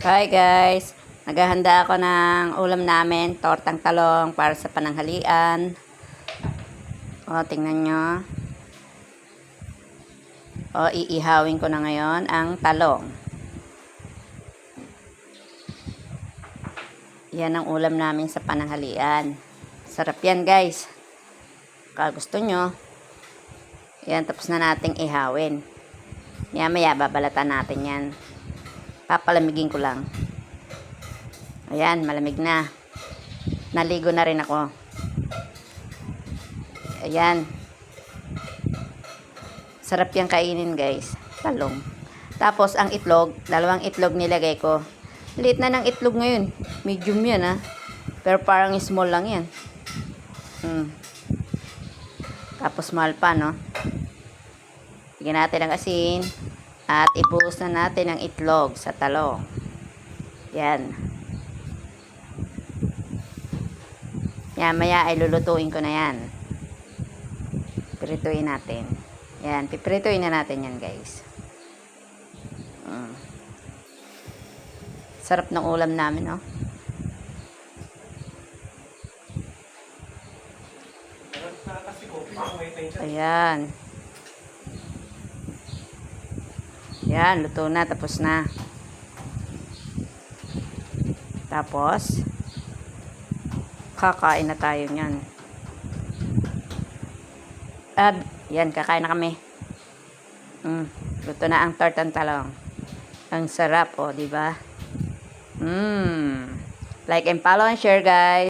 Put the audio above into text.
Hi guys! Naghahanda ako ng ulam namin, tortang talong para sa pananghalian. O, tingnan nyo. O, iihawin ko na ngayon ang talong. Yan ang ulam namin sa pananghalian. Sarap yan guys. Kaya gusto nyo. Yan, tapos na nating ihawin. Maya maya, babalatan natin yan. Papalamigin ko lang. Ayan, malamig na. Naligo na rin ako. Ayan. Sarap yung kainin, guys. Talong. Tapos, ang itlog, dalawang itlog nilagay ko. Liit na ng itlog ngayon. Medium yan, ha. Pero parang small lang yan. Hmm. Tapos, mahal pa, no? Bigyan natin ng asin. At ibuhos na natin ang itlog sa talong. Yan. Yan, maya ay lulutuin ko na yan. Pirituin natin. Yan, pipirituin na natin yan, guys. Mm. Sarap ng ulam namin, no? Ayan. Yan, luto na, tapos na. Tapos, kakain na tayo niyan. Ah, yan, kakain na kami. Mm, luto na ang tortang talong. Ang sarap, oh, di ba? Mm. Like and follow and share, guys.